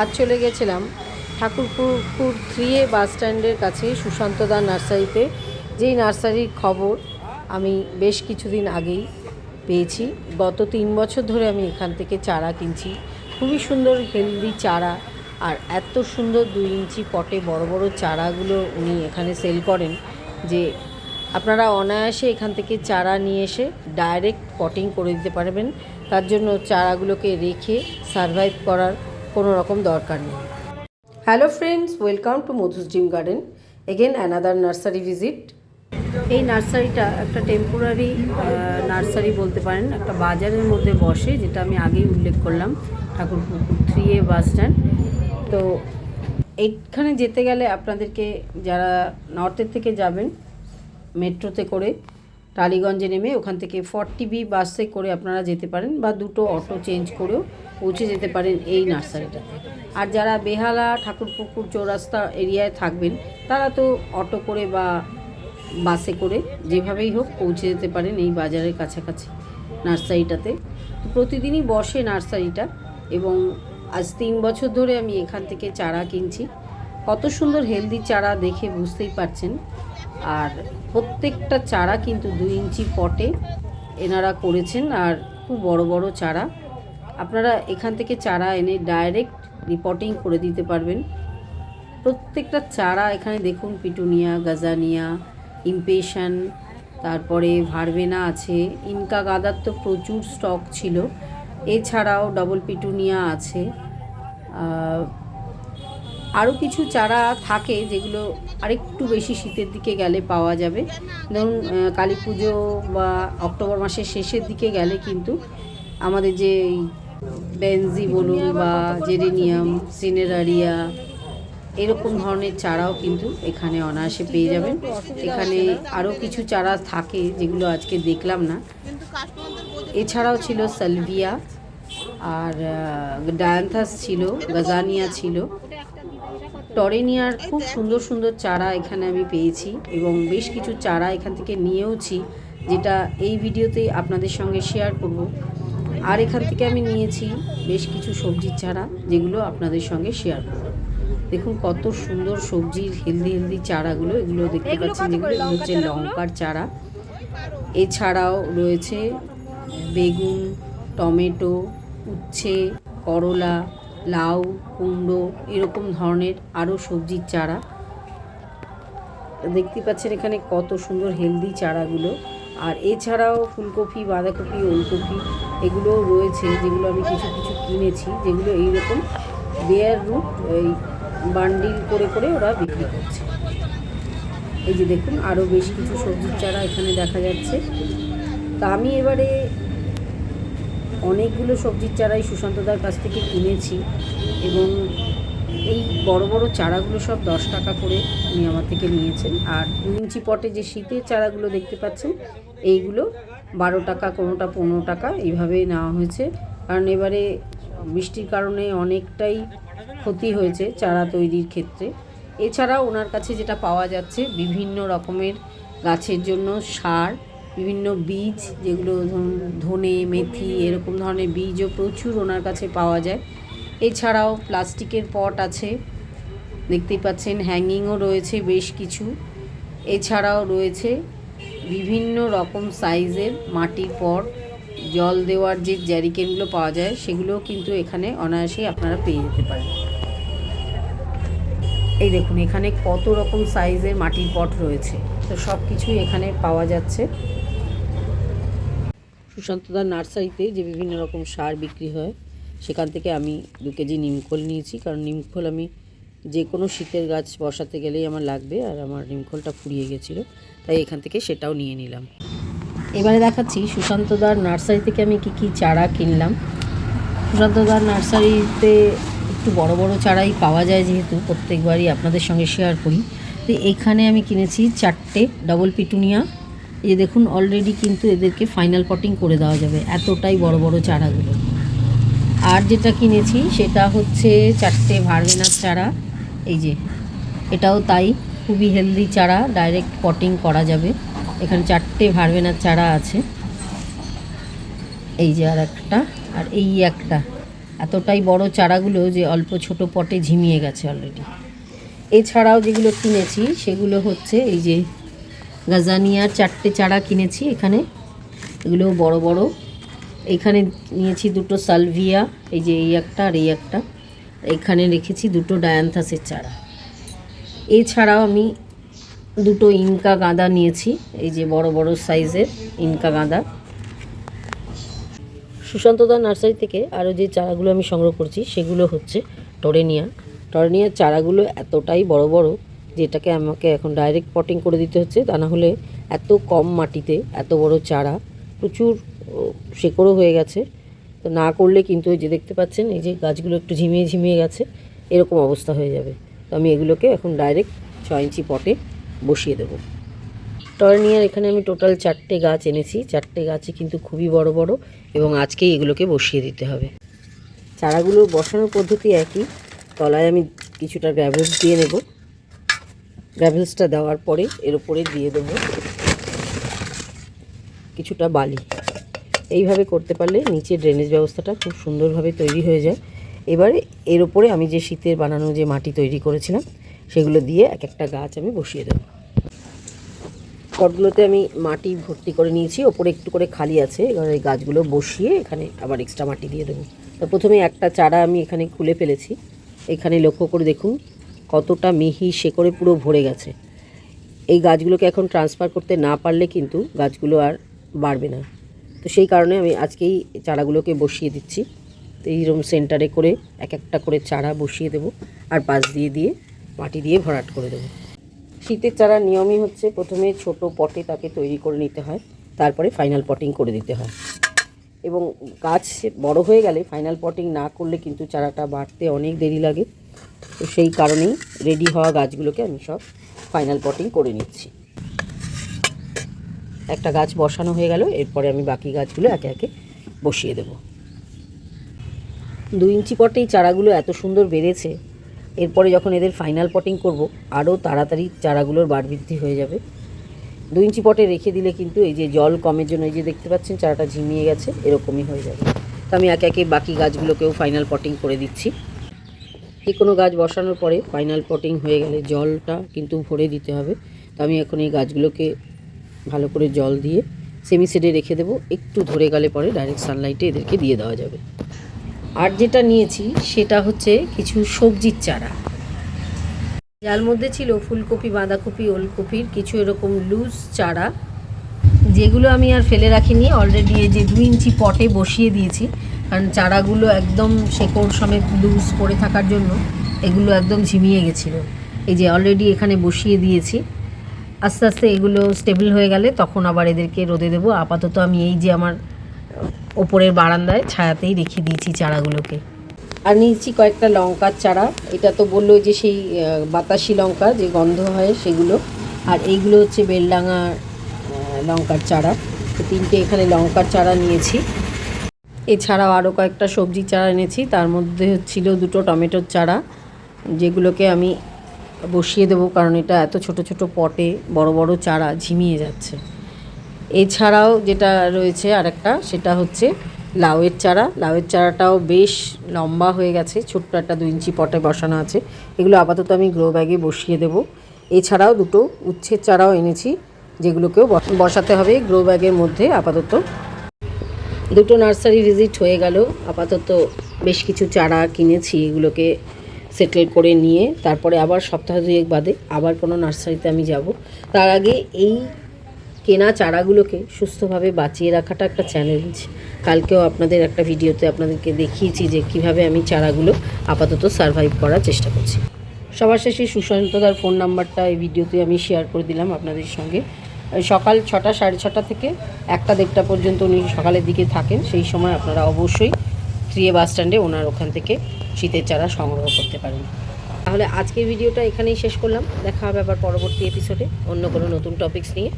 আজ চলে গেছিলাম ঠাকুরপুর থ্রি এ বাস স্ট্যান্ডের কাছে সুশান্তদা নার্সারিতে। যেই নার্সারির খবর আমি বেশ কিছুদিন আগেই পেয়েছি। গত তিন বছর ধরে আমি এখান থেকে চারা কিনছি। খুবই সুন্দর হেলদি চারা। আর এত সুন্দর দুই ইঞ্চি পটে বড় বড় চারাগুলো উনি এখানে সেল করেন যে আপনারা অনায়াসে এখান থেকে চারা নিয়ে এসে ডাইরেক্ট পটিং করে দিতে পারবেন। তার জন্য চারাগুলোকে রেখে সারভাইভ করার কোনো রকম দরকার নেই। Hello friends welcome to Madhu's dream garden again another nursery visit এই নার্সারিটা একটা টেম্পোরারি নার্সারি বলতে পারেন, একটা বাজারের মধ্যে বসে, যেটা আমি আগেই উল্লেখ করলাম Thakurpukur three A bus stand তো এইখানে যেতে গেলে আপনাদেরকে যারা নর্থের থেকে যাবেন মেট্রোতে করে টালিগঞ্জে নেমে ওখান থেকে ফর্টি বি বাসে করে আপনারা যেতে পারেন বা দুটো অটো চেঞ্জ করেও পৌঁছে যেতে পারেন এই নার্সারিটাতে আর যারা বেহালা, ঠাকুরপুকুর, চৌরাস্তা এরিয়ায় থাকবেন, তারা তো অটো করে বা বাসে করে যেভাবেই হোক পৌঁছে যেতে পারেন এই বাজারের কাছাকাছি নার্সারিটাতে। প্রতিদিনই বসে নার্সারিটা এবং আজ তিন বছর ধরে আমি এখান থেকে চারা কিনছি। কত সুন্দর হেলদি চারা দেখে বুঝতেই পারছেন। আর প্রত্যেকটা চারা কিন্তু দুই ইঞ্চি পটে এনারা করেছেন আর খুব বড় বড় চারা। আপনারা এখান থেকে চারা এনে ডাইরেক্ট রিপোর্টিং করে দিতে পারবেন। প্রত্যেকটা চারা এখানে দেখুন, পিটুনিয়া, গাজানিয়া ইমপেশন তারপরে ভারবেনা আছে, ইনকা গাদার তো প্রচুর স্টক ছিল। এছাড়াও ডবল পিটুনিয়া আছে। আরও কিছু চারা থাকে যেগুলো আরেকটু বেশি শীতের দিকে গেলে পাওয়া যাবে। ধরুন কালী পুজো বা অক্টোবর মাসের শেষের দিকে গেলে কিন্তু আমাদের যে বেনজি বলুন বা জেরেনিয়াম, সিনেরারিয়া, এরকম ধরনের চারাও কিন্তু এখানে অনায়াসে পেয়ে যাবেন। এখানে আরও কিছু চারা থাকে যেগুলো আজকে দেখলাম না। এছাড়াও ছিল সালভিয়া, আর ডায়ান্থাস ছিল, গাজানিয়া ছিল। টরেনিয়ার খুব সুন্দর সুন্দর চারা এখানে আমি পেয়েছি এবং বেশ কিছু চারা এখান থেকে নিয়েওছি যেটা এই ভিডিওতেই আপনাদের সঙ্গে শেয়ার করব। আর এখান থেকে আমি নিয়েছি বেশ কিছু সবজির চারা যেগুলো আপনাদের সঙ্গে শেয়ার করব। দেখুন কত সুন্দর সবজির হেলদি হেলদি চারাগুলো এগুলো দেখতে পাচ্ছেন যেগুলো এগুলো হচ্ছে লঙ্কার চারা। এছাড়াও রয়েছে বেগুন টমেটো উচ্ছে করলা লাউ, কুমড়ো এরকম ধরনের আরও সবজির চারা। দেখতে পাচ্ছেন এখানে কত সুন্দর হেলদি চারাগুলো। আর এছাড়াও ফুলকপি, বাঁধাকপি, ওলকপি এগুলোও রয়েছে, যেগুলো আমি কিছু কিছু কিনেছি, যেগুলো এইরকম বেয়ার রুট এই বান্ডিল করে করে ওরা বিক্রি করছে। এই যে দেখুন, আরও বেশ কিছু সবজির চারা এখানে দেখা যাচ্ছে। তা আমি এবারে অনেকগুলো সবজির চারাই সুশান্তদার কাছ থেকে কিনেছি এবং এই বড় বড় চারাগুলো সব দশ টাকা করে উনি আমার থেকে নিয়েছেন। আর দু ইঞ্চি পটে যে শীতের চারাগুলো দেখতে পাচ্ছেন, এইগুলো বারো টাকা, কোনোটা পনেরো টাকা এইভাবে নেওয়া হয়েছে। কারণ এবারে বৃষ্টির কারণে অনেকটাই ক্ষতি হয়েছে চারা তৈরির ক্ষেত্রে। এছাড়াও ওনার কাছে যেটা পাওয়া যাচ্ছে বিভিন্ন রকমের গাছের জন্য সার বিভিন্ন বীজ, যেগুলো ধরুন ধনে, মেথি, এরকম ধরনের বীজও প্রচুর ওনার কাছে পাওয়া যায়। এছাড়াও প্লাস্টিকের পট আছে, দেখতেই পাচ্ছেন, হ্যাঙ্গিংও রয়েছে বেশ কিছু। এছাড়াও রয়েছে বিভিন্ন রকম সাইজের মাটির পট, জল দেওয়ার যে জ্যারিকেনগুলো পাওয়া যায়, সেগুলোও কিন্তু এখানে অনায়াসেই আপনারা পেয়ে যেতে পারেন। এই দেখুন, এখানে কত রকম সাইজের মাটির পট রয়েছে। তো সব কিছুই এখানে পাওয়া যাচ্ছে। সুশান্তদার নার্সারিতে যে বিভিন্ন রকম সার বিক্রি হয়, সেখান থেকে আমি দু কেজি নিমখোল নিয়েছি। কারণ নিমখোল আমি যে কোনো শীতের গাছ বসাতে গেলেই আমার লাগবে আর আমার নিমখোলটা ফুরিয়ে গেছিল, তাই এখান থেকে সেটাও নিয়ে নিলাম। এবারে দেখাচ্ছি সুশান্তদার নার্সারি থেকে আমি কি কি চারা কিনলাম। সুশান্তদার নার্সারিতে একটু বড় বড় চারাই পাওয়া যায় যেহেতু প্রত্যেকবারই আপনাদের সঙ্গে শেয়ার করি। তো এখানে আমি কিনেছি চারটে ডবল পিটুনিয়া এই দেখুন অলরেডি কিন্তু এদেরকে ফাইনাল পটিং করে দেওয়া যাবে। এতটাই বড় বড় চারাগুলো। আর যেটা কিনেছি, সেটা হচ্ছে চারটে ভারবেনার চারা। এই যে, এটাও তাই, খুবই হেলদি চারা ডাইরেক্ট পটিং করা যাবে। এখানে চারটে ভারবেনার চারা আছে। এই যে আর একটা, আর এই একটা। এতটাই বড় চারাগুলো যে অল্প ছোট পটে ঝিমিয়ে গেছে অলরেডি এছাড়াও যেগুলো কিনেছি, সেগুলো হচ্ছে এই যে গাজানিয়ার চারটে চারা কিনেছি এখানে। এগুলো বড় বড়। এখানে নিয়েছি দুটো সালভিয়া, এই যে এই একটা আর এই একটা। এখানে রেখেছি দুটো ডায়ান্থাসের চারা। এছাড়াও আমি দুটো ইনকা গাঁদা নিয়েছি, এই যে বড় বড় সাইজের ইনকা গাঁদা। সুশান্তদা নার্সারি থেকে আরও যে চারাগুলো আমি সংগ্রহ করছি, সেগুলো হচ্ছে টরেনিয়া। টরেনিয়ার চারাগুলো এতটাই বড় বড় যেটাকে আমাকে এখন ডাইরেক্ট পটিং করে দিতে হচ্ছে, তা না হলে এত কম মাটিতে, এত বড় চারা, প্রচুর শেকড়ও হয়ে গেছে। তো না করলে কিন্তু ওই যে দেখতে পাচ্ছেন, এই যে গাছগুলো একটু ঝিমিয়ে ঝিমিয়ে গেছে, এরকম অবস্থা হয়ে যাবে। তো আমি এগুলোকে এখন ডাইরেক্ট ছয় ইঞ্চি পটে বসিয়ে দেবো। টর্নিয়ার এখানে আমি টোটাল চারটে গাছ এনেছি। চারটে গাছই কিন্তু খুবই বড় বড় এবং আজকেই এগুলোকে বসিয়ে দিতে হবে। চারাগুলো বসানোর পদ্ধতি একই। তলায় আমি কিছুটা গ্র্যাভেলস দিয়ে নেব। গ্র্যাভেলসটা দেওয়ার পরে এর উপরে দিয়ে দেবো কিছুটা বালি। এইভাবে করতে পারলে নিচে ড্রেনেজ ব্যবস্থাটা খুব সুন্দরভাবে তৈরি হয়ে যায়। এবারে এর উপরে আমি যে শীতের বানানো যে মাটি তৈরি করেছিলাম, সেগুলো দিয়ে এক একটা গাছ আমি বসিয়ে দেবো। পটগুলোতে আমি মাটি ভর্তি করে নিয়েছি, ওপরে একটু করে খালি আছে, এবার এই গাছগুলো বসিয়ে এখানে আবার এক্সট্রা মাটি দিয়ে দেবো। তো প্রথমে একটা চারা আমি এখানে খুলে ফেলেছি। এখানে লক্ষ্য করে দেখুন কতটা মিহি শেকড়ে পুরো ভরে গেছে। এই গাছগুলোকে এখন ট্রান্সফার করতে না পারলে কিন্তু গাছগুলো আর বাড়বে না। তো সেই কারণে আমি আজকেই চারাগুলোকে বসিয়ে দিচ্ছি। তো এইরকম সেন্টারে করে এক একটা করে চারা বসিয়ে দেবো আর পাশ দিয়ে দিয়ে মাটি দিয়ে ভরাট করে দেবো। শীতের চারা নিয়মই হচ্ছে প্রথমে ছোট পটে তাকে তৈরি করে নিতে হয়, তারপরে ফাইনাল পটিং করে দিতে হয়। এবং গাছ বড় হয়ে গেলে ফাইনাল পটিং না করলে কিন্তু চারাটা বাড়তে অনেক দেরি লাগে। তো সেই কারণেই রেডি হওয়া গাছগুলোকে আমি সব ফাইনাল পটিং করে নিচ্ছি। একটা গাছ বসানো হয়ে গেল, এরপরে আমি বাকি গাছগুলো একে একে বসিয়ে দেব। দু ইঞ্চি পটেই চারাগুলো এত সুন্দর বেড়েছে, এরপরে যখন এদের ফাইনাল পটিং করব, আরও তাড়াতাড়ি চারাগুলোর বার বৃদ্ধি হয়ে যাবে। দু ইঞ্চি পটে রেখে দিলে কিন্তু এই যে জল কমের জন্য এই যে দেখতে পাচ্ছেন, চারাটা ঝিমিয়ে গেছে, এরকমই হয়ে যাবে। তো আমি একে একে বাকি গাছগুলোকেও ফাইনাল পটিং করে দিচ্ছি। যে কোনো গাছ বসানোর পরে ফাইনাল পটিং হয়ে গেলে জলটা কিন্তু ভরে দিতে হবে। তো আমি এখন এই গাছগুলোকে ভালো করে জল দিয়ে সেমি সেডে রেখে দেবো। একটু ধরে গেলে পরে ডাইরেক্ট সানলাইটে এদেরকে দিয়ে দেওয়া যাবে। আর যেটা নিয়েছি সেটা হচ্ছে কিছু সবজির চারা। যার মধ্যে ছিল ফুলকপি, বাঁধাকপি, ওলকপির কিছু এরকম লুজ চারা, যেগুলো আমি আর ফেলে রাখিনি। অলরেডি এই যে দুই ইঞ্চি পটে বসিয়ে দিয়েছি। কারণ চারাগুলো একদম শেকড় সমেত লুজ পড়ে থাকার জন্য এগুলো একদম ঝিমিয়ে গেছিল। এই যে অলরেডি এখানে বসিয়ে দিয়েছি। আস্তে আস্তে এগুলো স্টেবল হয়ে গেলে তখন আবার এদেরকে রোদে দেবো। আপাতত আমি এই যে আমার ওপরের বারান্দায় ছায়াতেই রেখে দিয়েছি চারাগুলোকে। আর নিয়েছি কয়েকটা লঙ্কার চারা। এটা তো বলল যে সেই বাতাসি লঙ্কা যে গন্ধ হয় সেগুলো। আর এইগুলো হচ্ছে বেলডাঙা লঙ্কার চারা। তিনটে এখানে লঙ্কার চারা নিয়েছি। এছাড়াও আরও কয়েকটা সবজি চারা এনেছি। তার মধ্যে ছিল দুটো টমেটোর চারা, যেগুলোকে আমি বসিয়ে দেবো কারণ এটা এত ছোট ছোট পটে বড় বড় চারা ঝিমিয়ে যাচ্ছে। এছাড়াও যেটা রয়েছে আরেকটা, সেটা হচ্ছে লাউয়ের চারা। লাউয়ের চারাটাও বেশ লম্বা হয়ে গেছে, ছোট্ট একটা দু ইঞ্চি পটে বসানো আছে। এগুলো আপাতত আমি গ্রো ব্যাগে বসিয়ে দেবো। এছাড়াও দুটো উচ্ছের চারাও এনেছি, যেগুলোকেও বসাতে হবে। গ্রো ব্যাগের মধ্যে আপাতত দুটো নার্সারি ভিজিট হয়ে গেল। আপাতত বেশ কিছু চারা কিনেছি, এগুলোকে সেটেল করে নিয়ে। তারপরে আবার সপ্তাহ দুয়েক বাদে আবার কোনো নার্সারিতে আমি যাব। তার আগে এই কেনা চারাগুলোকে সুস্থভাবে বাঁচিয়ে রাখাটা একটা চ্যালেঞ্জ কালকেও আপনাদের একটা ভিডিওতে আপনাদেরকে দেখিয়েছি যে কীভাবে আমি চারাগুলো আপাতত সারভাইভ করার চেষ্টা করছি। সবার শেষে সুশান্তদার ফোন নাম্বারটা এই ভিডিওতে আমি শেয়ার করে দিলাম আপনাদের সঙ্গে। সকাল ছটা, সাড়ে ছটা থেকে একটা দেড়টা পর্যন্ত উনি সকালের দিকে থাকেন। সেই সময় আপনারা অবশ্যই ত্রিয়ে বাস স্ট্যান্ডে ওনার ওখান থেকে শীতের চারা সংগ্রহ করতে পারেন। তাহলে আজকের ভিডিওটা এখানেই শেষ করলাম। দেখা হবে আবার পরবর্তী এপিসোডে অন্য কোনো নতুন টপিকস নিয়ে।